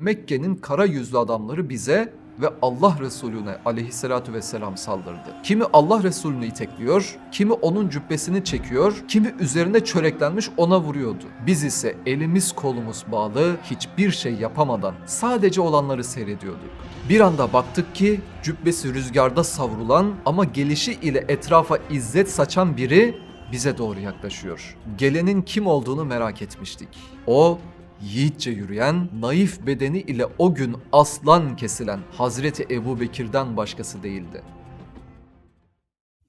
Mekke'nin kara yüzlü adamları bize ve Allah Resulüne aleyhissalatü vesselam saldırdı. Kimi Allah Resulünü itekliyor, kimi onun cübbesini çekiyor, kimi üzerine çöreklenmiş ona vuruyordu. Biz ise elimiz kolumuz bağlı, hiçbir şey yapamadan sadece olanları seyrediyorduk. Bir anda baktık ki cübbesi rüzgarda savrulan ama gelişi ile etrafa izzet saçan biri bize doğru yaklaşıyor. Gelenin kim olduğunu merak etmiştik. O yiğitçe yürüyen, naif bedeni ile o gün aslan kesilen Hazreti Ebu Bekir'den başkası değildi.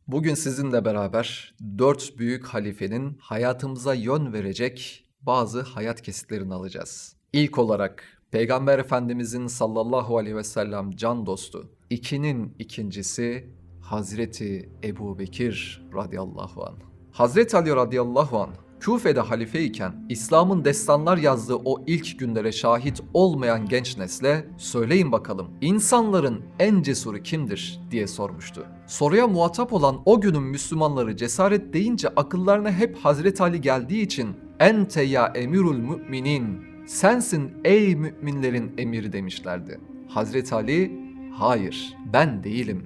Bugün sizinle beraber dört büyük halifenin hayatımıza yön verecek bazı hayat kesitlerini alacağız. İlk olarak Peygamber Efendimizin sallallahu aleyhi ve sellem can dostu. İkinin ikincisi Hazreti Ebu Bekir radıyallahu anh. Hazreti Ali radıyallahu anh Küfe'de halifeyken İslam'ın destanlar yazdığı o ilk günlere şahit olmayan genç nesle söyleyin bakalım insanların en cesuru kimdir diye sormuştu. Soruya muhatap olan o günün Müslümanları cesaret deyince akıllarına hep Hazreti Ali geldiği için ente ya emirul müminin sensin ey müminlerin emiri demişlerdi. Hazreti Ali hayır ben değilim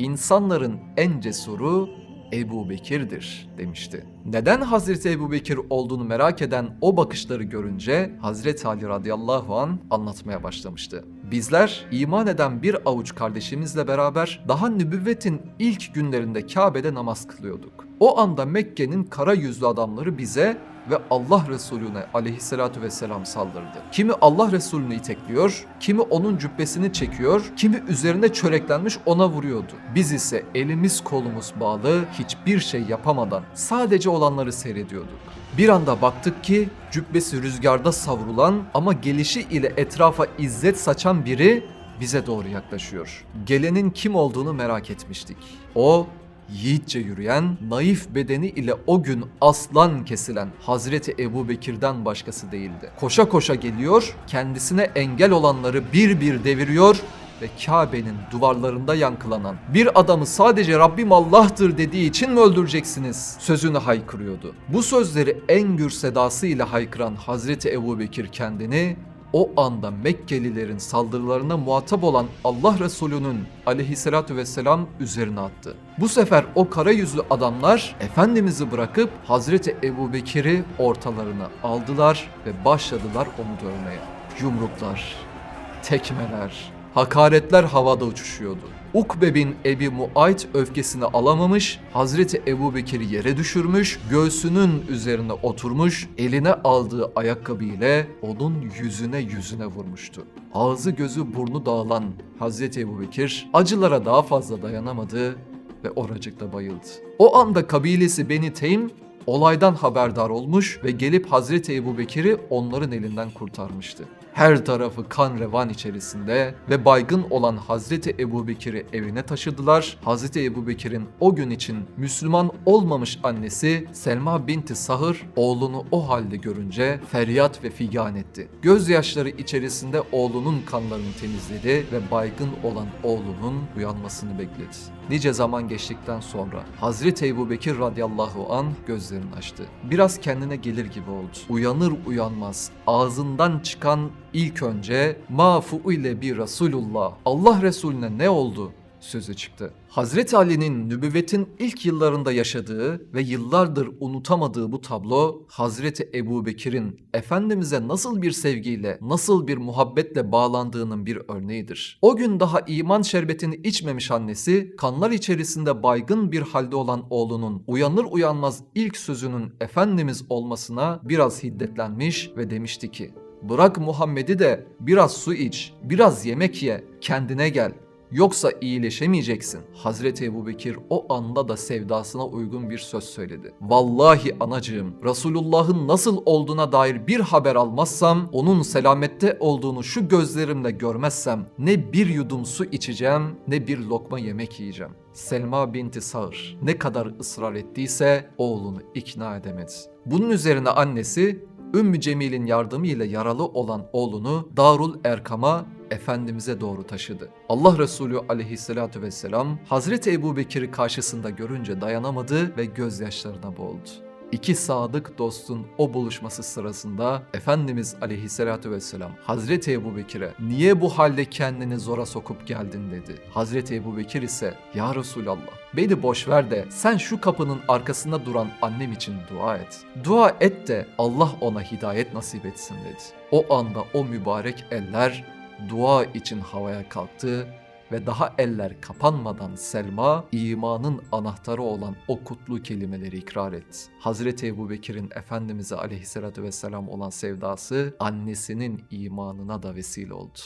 İnsanların en cesuru Ebu Bekir'dir demişti. Neden Hazreti Ebu Bekir olduğunu merak eden o bakışları görünce Hazreti Ali radıyallahu an anlatmaya başlamıştı. Bizler iman eden bir avuç kardeşimizle beraber daha nübüvvetin ilk günlerinde Kabe'de namaz kılıyorduk. O anda Mekke'nin kara yüzlü adamları bize ve Allah Resulüne aleyhissalatü vesselam saldırdı. Kimi Allah Resulünü itekliyor, kimi onun cübbesini çekiyor, kimi üzerine çöreklenmiş ona vuruyordu. Biz ise elimiz kolumuz bağlı, hiçbir şey yapamadan sadece olanları seyrediyorduk. Bir anda baktık ki cübbesi rüzgarda savrulan ama gelişi ile etrafa izzet saçan biri bize doğru yaklaşıyor. Gelenin kim olduğunu merak etmiştik. O yiğitçe yürüyen, naif bedeni ile o gün aslan kesilen Hazreti Ebu Bekir'den başkası değildi. Koşa koşa geliyor, kendisine engel olanları bir bir deviriyor ve Kabe'nin duvarlarında yankılanan bir adamı sadece Rabbim Allah'tır dediği için mi öldüreceksiniz sözünü haykırıyordu. Bu sözleri en gür sedasıyla haykıran Hazreti Ebu Bekir kendini o anda Mekkelilerin saldırılarına muhatap olan Allah Resulü'nün aleyhissalatü vesselam üzerine attı. Bu sefer o kara yüzlü adamlar Efendimiz'i bırakıp Hazreti Ebu Bekir'i ortalarına aldılar ve başladılar onu dövmeye. Yumruklar, tekmeler, hakaretler havada uçuşuyordu. Ukbe bin Ebi Muayt öfkesini alamamış, Hazreti Ebu Bekir'i yere düşürmüş, göğsünün üzerine oturmuş, eline aldığı ayakkabı ile onun yüzüne yüzüne vurmuştu. Ağzı gözü burnu dağılan Hazreti Ebu Bekir acılara daha fazla dayanamadı ve oracıkta bayıldı. O anda kabilesi Beni Teym olaydan haberdar olmuş ve gelip Hazreti Ebu Bekir'i onların elinden kurtarmıştı. Her tarafı kan revan içerisinde ve baygın olan Hazreti Ebu Bekir'i evine taşıdılar. Hazreti Ebu Bekir'in o gün için Müslüman olmamış annesi Selma binti Sahır oğlunu o halde görünce feryat ve figan etti. Gözyaşları içerisinde oğlunun kanlarını temizledi ve baygın olan oğlunun uyanmasını bekledi. Nice zaman geçtikten sonra Hazreti Ebu Bekir radıyallahu an gözlerini açtı. Biraz kendine gelir gibi oldu. Uyanır uyanmaz ağzından çıkan ilk önce ma ile bir Resulullah Allah Resulüne ne oldu sözü çıktı. Hazreti Ali'nin nübüvvetin ilk yıllarında yaşadığı ve yıllardır unutamadığı bu tablo Hazreti Ebu Bekir'in Efendimiz'e nasıl bir sevgiyle, nasıl bir muhabbetle bağlandığının bir örneğidir. O gün daha iman şerbetini içmemiş annesi, kanlar içerisinde baygın bir halde olan oğlunun uyanır uyanmaz ilk sözünün Efendimiz olmasına biraz hiddetlenmiş ve demişti ki, Bırak Muhammed'i de biraz su iç, biraz yemek ye, kendine gel. Yoksa iyileşemeyeceksin. Hazreti Ebu Bekir o anda da sevdasına uygun bir söz söyledi. Vallahi anacığım Resulullah'ın nasıl olduğuna dair bir haber almazsam, onun selamette olduğunu şu gözlerimle görmezsem ne bir yudum su içeceğim ne bir lokma yemek yiyeceğim. Selma binti Sağır ne kadar ısrar ettiyse oğlunu ikna edemedi. Bunun üzerine annesi Ümmü Cemil'in yardımıyla yaralı olan oğlunu Darul Erkam'a Efendimiz'e doğru taşıdı. Allah Resulü aleyhissalatü vesselam Hazreti Ebu Bekir'i karşısında görünce dayanamadı ve gözyaşlarına boğuldu. İki sadık dostun o buluşması sırasında Efendimiz aleyhissalatü vesselam Hazreti Ebu Bekir'e niye bu halde kendini zora sokup geldin dedi. Hazreti Ebu Bekir ise ya Resulallah beni boş ver de sen şu kapının arkasında duran annem için dua et. Dua et de Allah ona hidayet nasip etsin dedi. O anda o mübarek eller dua için havaya kalktı ve daha eller kapanmadan Selma imanın anahtarı olan o kutlu kelimeleri ikrar etti. Hazreti Ebu Bekir'in Efendimiz'e aleyhissalatü vesselam olan sevdası annesinin imanına da vesile oldu.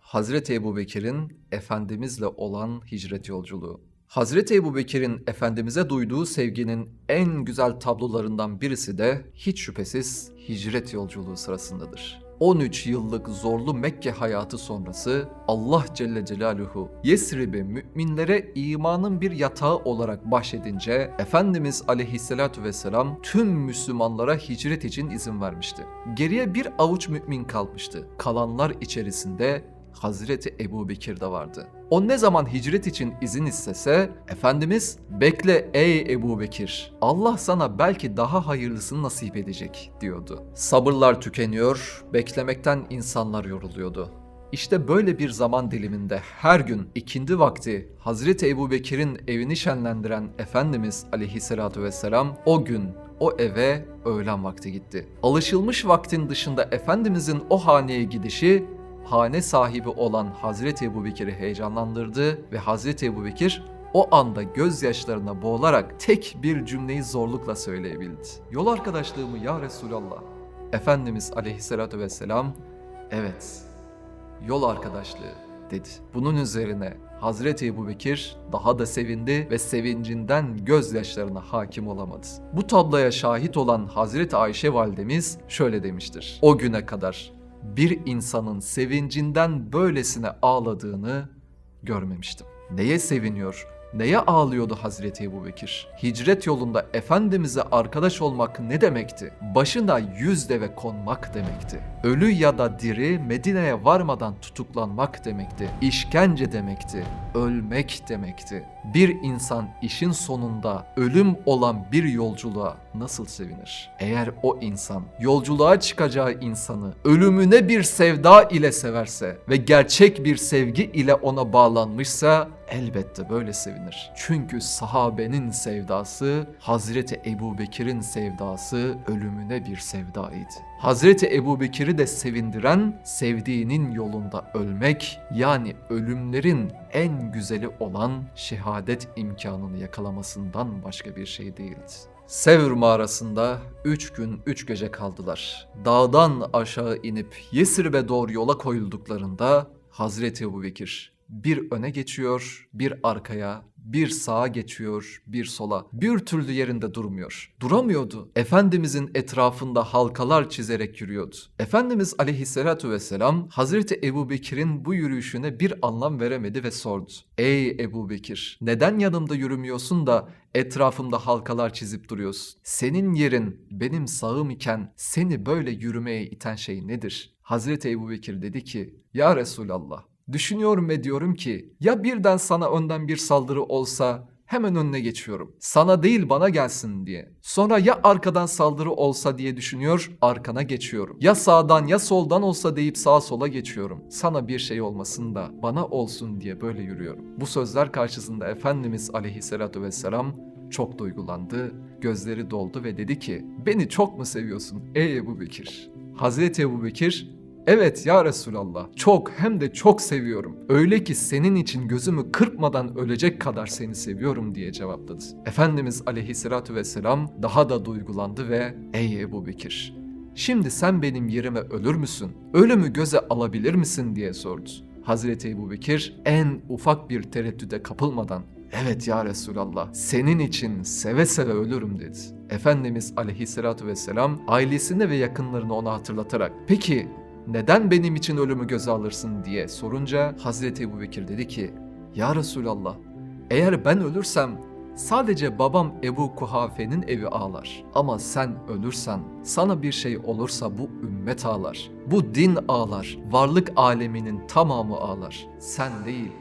Hazreti Ebu Bekir'in Efendimizle olan hicret yolculuğu. Hazreti Ebu Bekir'in Efendimiz'e duyduğu sevginin en güzel tablolarından birisi de hiç şüphesiz hicret yolculuğu sırasındadır. 13 yıllık zorlu Mekke hayatı sonrası Allah Celle Celaluhu Yesrib'i müminlere imanın bir yatağı olarak bahşedince Efendimiz Aleyhisselatü Vesselam tüm Müslümanlara hicret için izin vermişti. Geriye bir avuç mümin kalmıştı. Kalanlar içerisinde Hazreti Ebu Bekir de vardı. O ne zaman hicret için izin istese, Efendimiz bekle ey Ebu Bekir, Allah sana belki daha hayırlısını nasip edecek diyordu. Sabırlar tükeniyor, beklemekten insanlar yoruluyordu. İşte böyle bir zaman diliminde her gün ikindi vakti Hazreti Ebu Bekir'in evini şenlendiren Efendimiz aleyhissalatu vesselam o gün o eve öğlen vakti gitti. Alışılmış vaktin dışında Efendimizin o haneye gidişi hane sahibi olan Hazreti Ebu Bekir'i heyecanlandırdı ve Hazreti Ebu Bekir o anda gözyaşlarına boğularak tek bir cümleyi zorlukla söyleyebildi. Yol arkadaşlığımı ya Resulallah. Efendimiz aleyhissalatü vesselam evet yol arkadaşlığı dedi. Bunun üzerine Hazreti Ebu Bekir daha da sevindi ve sevincinden gözyaşlarına hakim olamadı. Bu tabloya şahit olan Hazreti Ayşe validemiz şöyle demiştir. O güne kadar bir insanın sevincinden böylesine ağladığını görmemiştim. Neye seviniyor, neye ağlıyordu Hazreti Ebu Bekir? Hicret yolunda Efendimiz'e arkadaş olmak ne demekti? Başına yüz deve konmak demekti. Ölü ya da diri Medine'ye varmadan tutuklanmak demekti. İşkence demekti. Ölmek demekti. Bir insan işin sonunda ölüm olan bir yolculuğa nasıl sevinir? Eğer o insan yolculuğa çıkacağı insanı ölümüne bir sevda ile severse ve gerçek bir sevgi ile ona bağlanmışsa elbette böyle sevinir. Çünkü sahabenin sevdası Hazreti Ebu Bekir'in sevdası ölümüne bir sevdaydı. Hazreti Ebu Bekir'i de sevindiren sevdiğinin yolunda ölmek yani ölümlerin en güzeli olan şehadet imkanını yakalamasından başka bir şey değildi. Sevr mağarasında üç gün üç gece kaldılar. Dağdan aşağı inip Yesrib'e doğru yola koyulduklarında Hazreti Ebu Bekir bir öne geçiyor, bir arkaya, bir sağa geçiyor, bir sola. Bir türlü yerinde durmuyor. Duramıyordu. Efendimizin etrafında halkalar çizerek yürüyordu. Efendimiz aleyhissalatu vesselam Hazreti Ebu Bekir'in bu yürüyüşüne bir anlam veremedi ve sordu. Ey Ebu Bekir neden yanımda yürümüyorsun da etrafımda halkalar çizip duruyorsun? Senin yerin benim sağım iken seni böyle yürümeye iten şey nedir? Hazreti Ebu Bekir dedi ki Ya Resulallah Düşünüyorum ve diyorum ki ya birden sana önden bir saldırı olsa hemen önüne geçiyorum. Sana değil bana gelsin diye. Sonra ya arkadan saldırı olsa diye düşünüyor, arkana geçiyorum. Ya sağdan ya soldan olsa deyip sağa sola geçiyorum. Sana bir şey olmasın da bana olsun diye böyle yürüyorum. Bu sözler karşısında Efendimiz aleyhissalatu vesselam çok duygulandı, gözleri doldu ve dedi ki beni çok mu seviyorsun ey Ebu Bekir? Hazreti Ebu Bekir Evet ya Resulallah çok hem de çok seviyorum. Öyle ki senin için gözümü kırpmadan ölecek kadar seni seviyorum diye cevapladı. Efendimiz aleyhissalatü vesselam daha da duygulandı ve ey Ebu Bekir şimdi sen benim yerime ölür müsün? Ölümü göze alabilir misin diye sordu. Hazreti Ebu Bekir en ufak bir tereddüde kapılmadan Evet ya Resulallah senin için seve seve ölürüm dedi. Efendimiz aleyhissalatü vesselam ailesine ve yakınlarını ona hatırlatarak peki neden benim için ölümü göze alırsın diye sorunca Hazreti Ebu Bekir dedi ki Ya Resulallah eğer ben ölürsem sadece babam Ebu Kuhafe'nin evi ağlar. Ama sen ölürsen sana bir şey olursa bu ümmet ağlar. Bu din ağlar. Varlık aleminin tamamı ağlar. Sen değil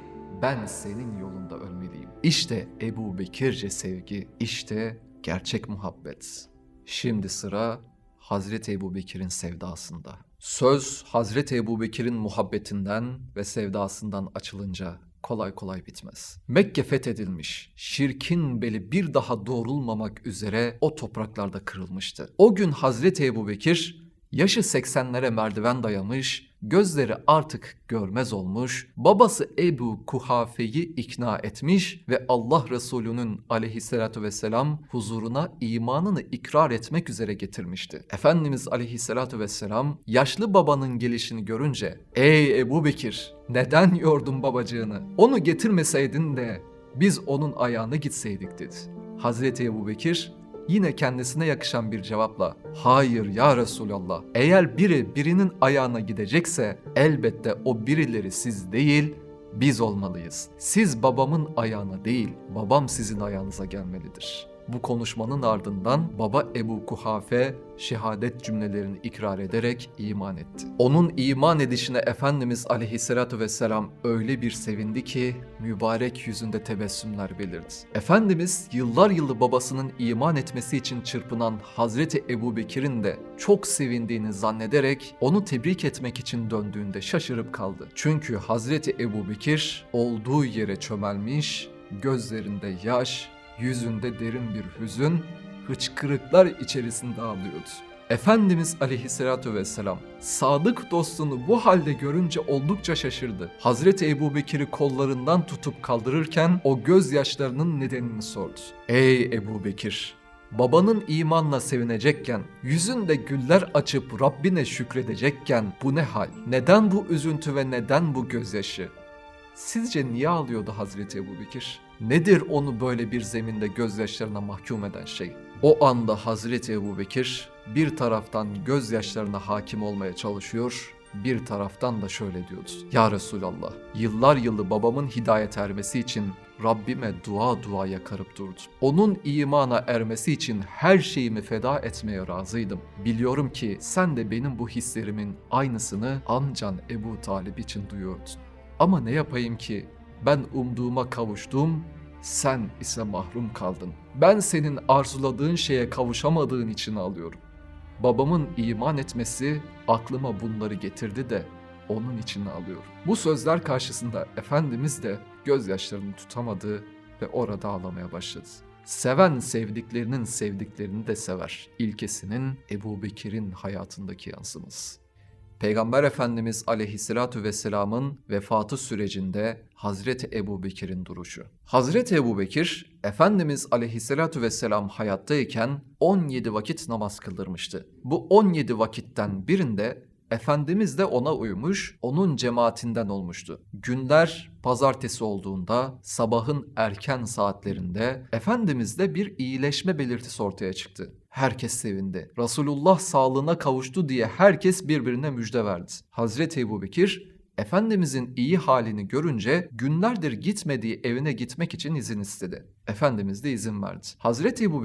ben senin yolunda ölmeliyim. İşte Ebu Bekirce sevgi, işte gerçek muhabbet. Şimdi sıra Hazreti Ebubekir'in sevdasında. Söz Hazreti Ebubekir'in muhabbetinden ve sevdasından açılınca kolay kolay bitmez. Mekke fethedilmiş, şirkin beli bir daha doğrulmamak üzere o topraklarda kırılmıştı. O gün Hazreti Ebubekir yaşı 80'lere merdiven dayamış, gözleri artık görmez olmuş, babası Ebu Kuhafe'yi ikna etmiş ve Allah Resulü'nün aleyhissalatu vesselam huzuruna imanını ikrar etmek üzere getirmişti. Efendimiz aleyhissalatu vesselam yaşlı babanın gelişini görünce ''Ey Ebu Bekir neden yordun babacığını? Onu getirmeseydin de biz onun ayağına gitseydik.'' dedi. Hazreti Ebu Bekir yine kendisine yakışan bir cevapla hayır ya Resulallah eğer biri birinin ayağına gidecekse elbette o birileri siz değil biz olmalıyız. Siz babamın ayağına değil babam sizin ayağınıza gelmelidir. Bu konuşmanın ardından baba Ebu Kuhafe şehadet cümlelerini ikrar ederek iman etti. Onun iman edişine Efendimiz aleyhissalatu vesselam öyle bir sevindi ki mübarek yüzünde tebessümler belirdi. Efendimiz yıllar yılı babasının iman etmesi için çırpınan Hazreti Ebu Bekir'in de çok sevindiğini zannederek onu tebrik etmek için döndüğünde şaşırıp kaldı. Çünkü Hazreti Ebu Bekir olduğu yere çömelmiş, gözlerinde yaş, yüzünde derin bir hüzün, hıçkırıklar içerisinde ağlıyordu. Efendimiz aleyhissalatu vesselam sadık dostunu bu halde görünce oldukça şaşırdı. Hazreti Ebu Bekir'i kollarından tutup kaldırırken o gözyaşlarının nedenini sordu. Ey Ebu Bekir! Babanın imanla sevinecekken, yüzünde güller açıp Rabbine şükredecekken bu ne hal? Neden bu üzüntü ve neden bu gözyaşı? Sizce niye ağlıyordu Hazreti Ebu Bekir? Nedir onu böyle bir zeminde gözyaşlarına mahkum eden şey? O anda Hazreti Ebu Bekir bir taraftan gözyaşlarına hakim olmaya çalışıyor, bir taraftan da şöyle diyordu. Ya Resulallah, yıllar yılı babamın hidayet ermesi için Rabbime dua dua yakarıp durdum. Onun imana ermesi için her şeyimi feda etmeye razıydım. Biliyorum ki sen de benim bu hislerimin aynısını amcan Ebu Talib için duyuyordun. Ama ne yapayım ki ben umduğuma kavuştum, sen ise mahrum kaldın. Ben senin arzuladığın şeye kavuşamadığın için ağlıyorum. Babamın iman etmesi aklıma bunları getirdi de onun için ağlıyorum. Bu sözler karşısında Efendimiz de gözyaşlarını tutamadı ve orada ağlamaya başladı. Seven sevdiklerinin sevdiklerini de sever. İlkesinin Ebu Bekir'in hayatındaki yansıması. Peygamber Efendimiz aleyhissalatu vesselamın vefatı sürecinde Hazreti Ebu Bekir'in duruşu. Hazreti Ebu Bekir, Efendimiz aleyhissalatu vesselam hayattayken 17 vakit namaz kıldırmıştı. Bu 17 vakitten birinde Efendimiz de ona uymuş, onun cemaatinden olmuştu. Günler pazartesi olduğunda sabahın erken saatlerinde Efendimiz'de bir iyileşme belirtisi ortaya çıktı. Herkes sevindi. Resulullah sağlığına kavuştu diye herkes birbirine müjde verdi. Hazreti Ebu Efendimizin iyi halini görünce günlerdir gitmediği evine gitmek için izin istedi. Efendimiz de izin verdi. Hazreti Ebu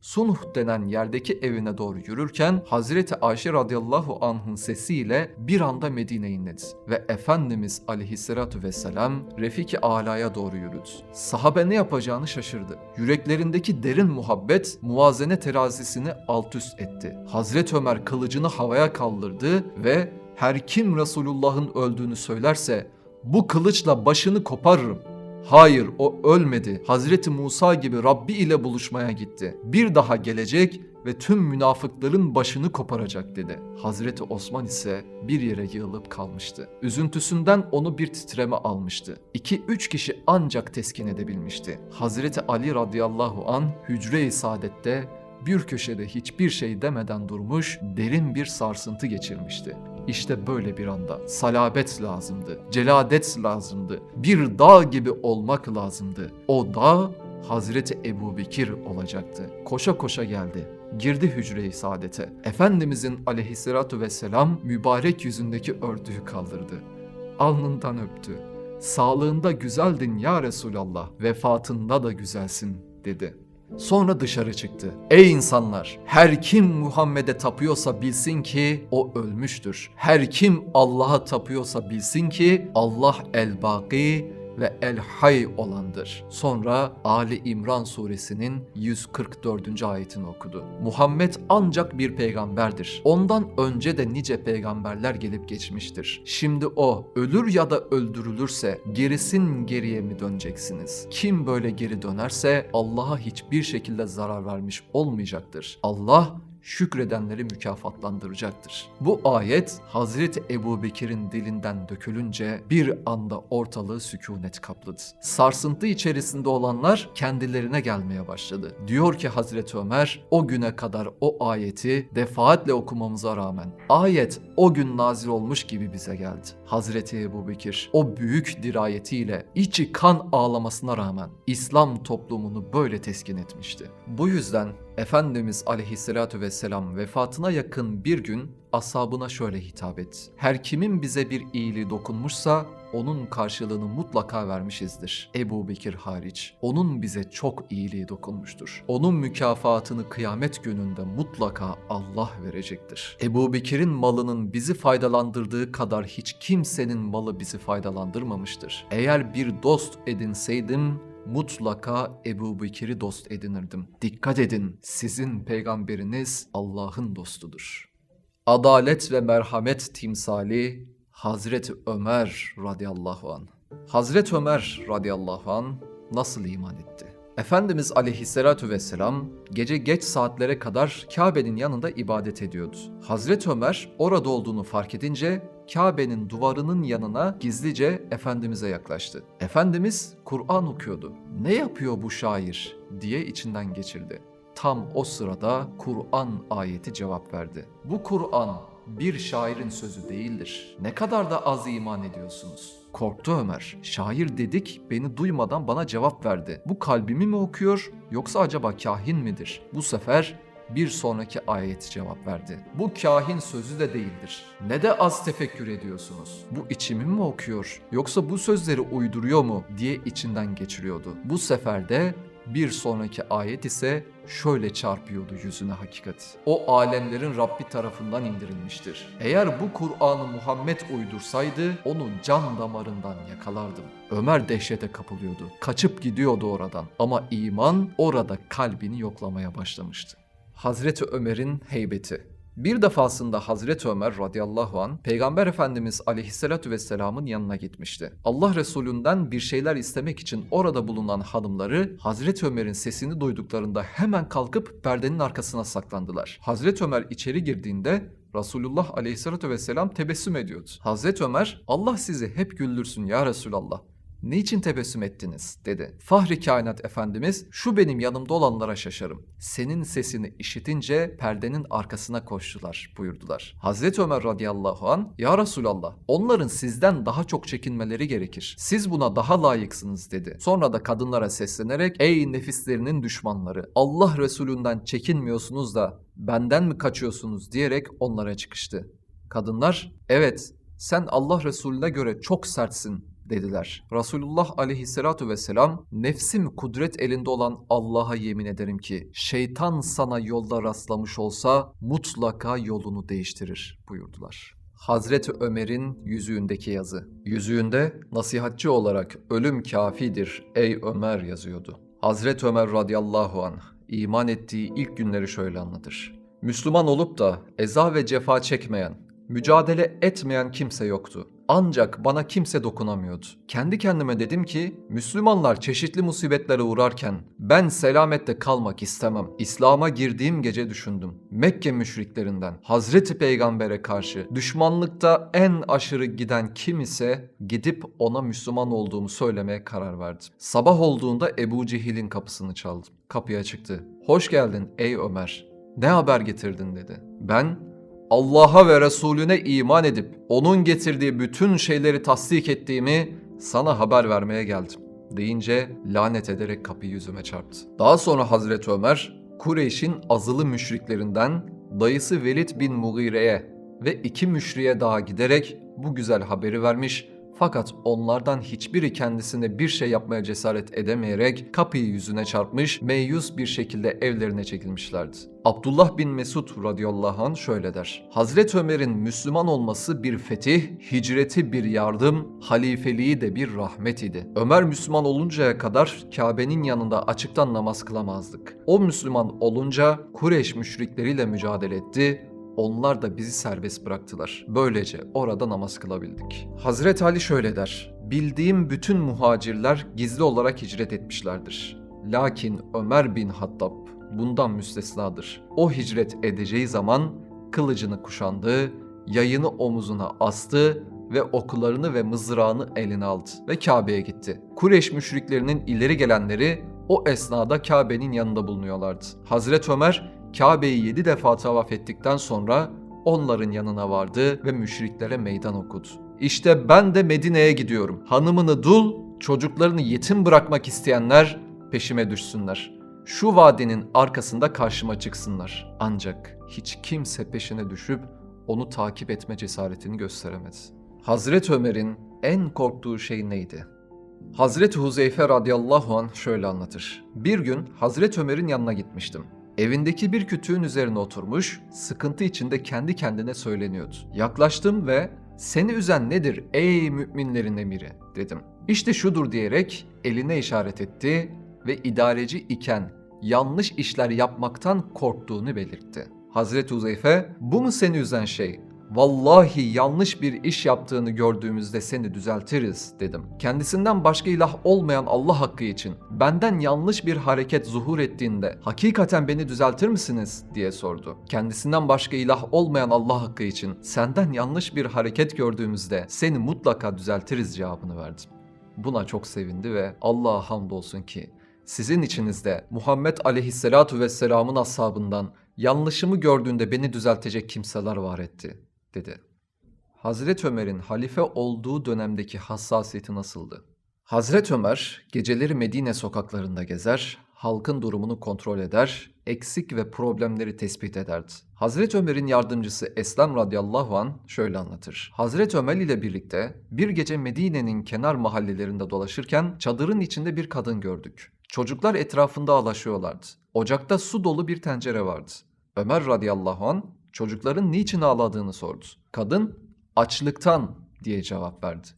Sunuh denen yerdeki evine doğru yürürken Hazreti Ayşe radıyallahu anh'ın sesiyle bir anda Medine'ye inledi ve Efendimiz aleyhissalatu vesselam Refiki Ala'ya doğru yürüdü. Sahabe ne yapacağını şaşırdı. Yüreklerindeki derin muhabbet muvazene terazisini alt üst etti. Hazreti Ömer kılıcını havaya kaldırdı ve her kim Resulullah'ın öldüğünü söylerse bu kılıçla başını koparırım Hayır o ölmedi. Hazreti Musa gibi Rabbi ile buluşmaya gitti. Bir daha gelecek ve tüm münafıkların başını koparacak dedi. Hazreti Osman ise bir yere yığılıp kalmıştı. Üzüntüsünden onu bir titreme almıştı. İki üç kişi ancak teskin edebilmişti. Hazreti Ali radıyallahu an hücre-i saadette bir köşede hiçbir şey demeden durmuş, derin bir sarsıntı geçirmişti. İşte böyle bir anda salabet lazımdı, celadet lazımdı, bir dağ gibi olmak lazımdı. O dağ Hazreti Ebu Bekir olacaktı. Koşa koşa geldi. Girdi hücre-i saadete. Efendimizin aleyhissalatu vesselam mübarek yüzündeki örtüyü kaldırdı. Alnından öptü. Sağlığında güzeldin ya Resulallah, vefatında da güzelsin dedi.'' Sonra dışarı çıktı. Ey insanlar! Her kim Muhammed'e tapıyorsa bilsin ki o ölmüştür. Her kim Allah'a tapıyorsa bilsin ki Allah el-Baki ve El Hay olandır. Sonra Ali İmran suresinin 144. ayetini okudu. Muhammed ancak bir peygamberdir. Ondan önce de nice peygamberler gelip geçmiştir. Şimdi o ölür ya da öldürülürse gerisin geriye mi döneceksiniz? Kim böyle geri dönerse Allah'a hiçbir şekilde zarar vermiş olmayacaktır. Allah şükredenleri mükafatlandıracaktır. Bu ayet Hazreti Ebu Bekir'in dilinden dökülünce bir anda ortalığı sükunet kapladı. Sarsıntı içerisinde olanlar kendilerine gelmeye başladı. Diyor ki Hazreti Ömer o güne kadar o ayeti defaatle okumamıza rağmen ayet o gün nazil olmuş gibi bize geldi. Hazreti Ebu Bekir o büyük dirayetiyle içi kan ağlamasına rağmen İslam toplumunu böyle teskin etmişti. Bu yüzden Efendimiz aleyhissalatü vesselam vefatına yakın bir gün ashabına şöyle hitap et. Her kimin bize bir iyiliği dokunmuşsa onun karşılığını mutlaka vermişizdir. Ebu Bekir hariç. Onun bize çok iyiliği dokunmuştur. Onun mükafatını kıyamet gününde mutlaka Allah verecektir. Ebu Bekir'in malının bizi faydalandırdığı kadar hiç kimsenin malı bizi faydalandırmamıştır. Eğer bir dost edinseydim mutlaka Ebu Bekir'i dost edinirdim. Dikkat edin, sizin peygamberiniz Allah'ın dostudur. Adalet ve merhamet timsali Hazreti Ömer radıyallahu an. Hazreti Ömer radıyallahu an nasıl iman etti? Efendimiz aleyhissalatu vesselam gece geç saatlere kadar Kabe'nin yanında ibadet ediyordu. Hazreti Ömer orada olduğunu fark edince Kabe'nin duvarının yanına gizlice Efendimiz'e yaklaştı. Efendimiz Kur'an okuyordu. Ne yapıyor bu şair diye içinden geçirdi. Tam o sırada Kur'an ayeti cevap verdi. Bu Kur'an bir şairin sözü değildir. Ne kadar da az iman ediyorsunuz. Korktu Ömer. Şair dedik beni duymadan bana cevap verdi. Bu kalbimi mi okuyor yoksa acaba kahin midir? Bu sefer bir sonraki ayet cevap verdi. Bu kahin sözü de değildir. Ne de az tefekkür ediyorsunuz. Bu içimi mi okuyor yoksa bu sözleri uyduruyor mu diye içinden geçiriyordu. Bu sefer de bir sonraki ayet ise şöyle çarpıyordu yüzüne hakikat. O alemlerin Rabbi tarafından indirilmiştir. Eğer bu Kur'an'ı Muhammed uydursaydı onu can damarından yakalardım. Ömer dehşete kapılıyordu. Kaçıp gidiyordu oradan. Ama iman orada kalbini yoklamaya başlamıştı. Hazreti Ömer'in heybeti bir defasında Hazreti Ömer radıyallahu an Peygamber Efendimiz aleyhissalatü vesselamın yanına gitmişti. Allah Resulünden bir şeyler istemek için orada bulunan hanımları Hazreti Ömer'in sesini duyduklarında hemen kalkıp perdenin arkasına saklandılar. Hazreti Ömer içeri girdiğinde Resulullah aleyhissalatü vesselam tebessüm ediyordu. Hazreti Ömer Allah sizi hep güldürsün ya Resulallah. Niçin tebessüm ettiniz dedi. Fahri kainat efendimiz şu benim yanımda olanlara şaşarım. Senin sesini işitince perdenin arkasına koştular buyurdular. Hazreti Ömer radıyallahu an ya Resulallah onların sizden daha çok çekinmeleri gerekir. Siz buna daha layıksınız dedi. Sonra da kadınlara seslenerek ey nefislerinin düşmanları Allah Resulünden çekinmiyorsunuz da benden mi kaçıyorsunuz diyerek onlara çıkıştı. Kadınlar evet sen Allah Resulüne göre çok sertsin dediler. Resulullah aleyhissalatu vesselam nefsim kudret elinde olan Allah'a yemin ederim ki şeytan sana yolda rastlamış olsa mutlaka yolunu değiştirir buyurdular. Hazreti Ömer'in yüzüğündeki yazı. Yüzüğünde nasihatçi olarak ölüm kafidir ey Ömer yazıyordu. Hazreti Ömer radıyallahu anh iman ettiği ilk günleri şöyle anlatır. Müslüman olup da eza ve cefa çekmeyen, mücadele etmeyen kimse yoktu. Ancak bana kimse dokunamıyordu. Kendi kendime dedim ki Müslümanlar çeşitli musibetlere uğrarken ben selamette kalmak istemem. İslam'a girdiğim gece düşündüm. Mekke müşriklerinden Hazreti Peygamber'e karşı düşmanlıkta en aşırı giden kim ise gidip ona Müslüman olduğumu söylemeye karar verdim. Sabah olduğunda Ebu Cehil'in kapısını çaldım. Kapıya çıktı. Hoş geldin ey Ömer. Ne haber getirdin dedi. Ben Allah'a ve Resulüne iman edip onun getirdiği bütün şeyleri tasdik ettiğimi sana haber vermeye geldim deyince lanet ederek kapıyı yüzüme çarptı. Daha sonra Hazreti Ömer Kureyş'in azılı müşriklerinden dayısı Velid bin Mughire'ye ve iki müşriye daha giderek bu güzel haberi vermiş Fakat onlardan hiçbiri kendisine bir şey yapmaya cesaret edemeyerek kapıyı yüzüne çarpmış, meyus bir şekilde evlerine çekilmişlerdi. Abdullah bin Mesud radıyallahu anh şöyle der. Hazreti Ömer'in Müslüman olması bir fetih, hicreti bir yardım, halifeliği de bir rahmet idi. Ömer Müslüman oluncaya kadar Kabe'nin yanında açıktan namaz kılamazdık. O Müslüman olunca Kureyş müşrikleriyle mücadele etti, onlar da bizi serbest bıraktılar. Böylece orada namaz kılabildik. Hazreti Ali şöyle der. Bildiğim bütün muhacirler gizli olarak hicret etmişlerdir. Lakin Ömer bin Hattab bundan müstesnadır. O hicret edeceği zaman kılıcını kuşandı, yayını omuzuna astı ve okularını ve mızrağını eline aldı ve Kabe'ye gitti. Kureyş müşriklerinin ileri gelenleri o esnada Kabe'nin yanında bulunuyorlardı. Hazreti Ömer Kabe'yi yedi defa tavaf ettikten sonra onların yanına vardı ve müşriklere meydan okudu. İşte ben de Medine'ye gidiyorum. Hanımını dul, çocuklarını yetim bırakmak isteyenler peşime düşsünler. Şu vadinin arkasında karşıma çıksınlar. Ancak hiç kimse peşine düşüp onu takip etme cesaretini gösteremedi. Hazreti Ömer'in en korktuğu şey neydi? Hazreti Huzeyfe radıyallahu an şöyle anlatır. Bir gün Hazreti Ömer'in yanına gitmiştim. Evindeki bir kütüğün üzerine oturmuş, sıkıntı içinde kendi kendine söyleniyordu. Yaklaştım ve seni üzen nedir ey müminlerin emiri dedim. İşte şudur diyerek eline işaret etti ve idareci iken yanlış işler yapmaktan korktuğunu belirtti. Hazreti Uzeyfe bu mu seni üzen şey? Vallahi yanlış bir iş yaptığını gördüğümüzde seni düzeltiriz dedim. Kendisinden başka ilah olmayan Allah hakkı için benden yanlış bir hareket zuhur ettiğinde hakikaten beni düzeltir misiniz diye sordu. Kendisinden başka ilah olmayan Allah hakkı için senden yanlış bir hareket gördüğümüzde seni mutlaka düzeltiriz cevabını verdim. Buna çok sevindi ve Allah'a hamdolsun ki sizin içinizde Muhammed aleyhisselatu vesselamın ashabından yanlışımı gördüğünde beni düzeltecek kimseler var etti dedi. Hazreti Ömer'in halife olduğu dönemdeki hassasiyeti nasıldı? Hazreti Ömer geceleri Medine sokaklarında gezer, halkın durumunu kontrol eder, eksik ve problemleri tespit ederdi. Hazreti Ömer'in yardımcısı Eslem radıyallahu an şöyle anlatır. Hazreti Ömer ile birlikte bir gece Medine'nin kenar mahallelerinde dolaşırken çadırın içinde bir kadın gördük. Çocuklar etrafında ağlaşıyorlardı. Ocakta su dolu bir tencere vardı. Ömer radıyallahu an çocukların niçin ağladığını sordu. Kadın açlıktan diye cevap verdi.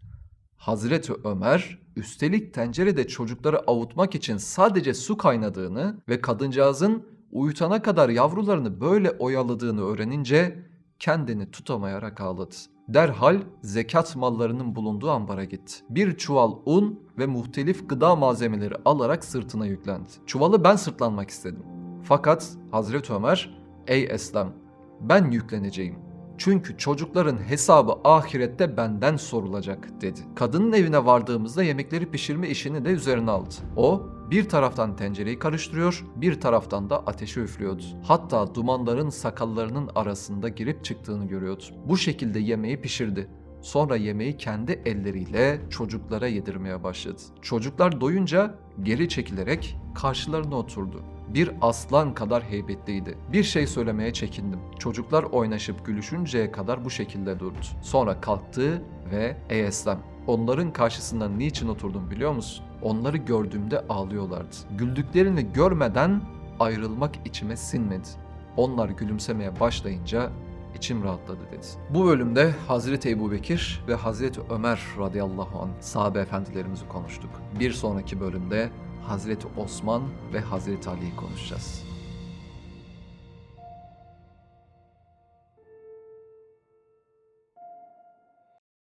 Hazreti Ömer üstelik tencerede çocukları avutmak için sadece su kaynadığını ve kadıncağızın uyutana kadar yavrularını böyle oyaladığını öğrenince kendini tutamayarak ağladı. Derhal zekat mallarının bulunduğu ambara gitti. Bir çuval un ve muhtelif gıda malzemeleri alarak sırtına yüklendi. Çuvalı ben sırtlanmak istedim. Fakat Hazreti Ömer, ey Eslem ben yükleneceğim. Çünkü çocukların hesabı ahirette benden sorulacak dedi. Kadının evine vardığımızda yemekleri pişirme işini de üzerine aldı. O bir taraftan tencereyi karıştırıyor, bir taraftan da ateşe üflüyordu. Hatta dumanların sakallarının arasında girip çıktığını görüyordu. Bu şekilde yemeği pişirdi. Sonra yemeği kendi elleriyle çocuklara yedirmeye başladı. Çocuklar doyunca geri çekilerek karşılarına oturdu. Bir aslan kadar heybetliydi. Bir şey söylemeye çekindim. Çocuklar oynaşıp gülüşünceye kadar bu şekilde durdu. Sonra kalktı ve Eslem onların karşısında niçin oturdum biliyor musun? Onları gördüğümde ağlıyorlardı. Güldüklerini görmeden ayrılmak içime sinmedi. Onlar gülümsemeye başlayınca içim rahatladı dedi. Bu bölümde Hazreti Ebu Bekir ve Hazreti Ömer radıyallahu anh sahabe efendilerimizi konuştuk. Bir sonraki bölümde Hazreti Osman ve Hazreti Ali'yi konuşacağız.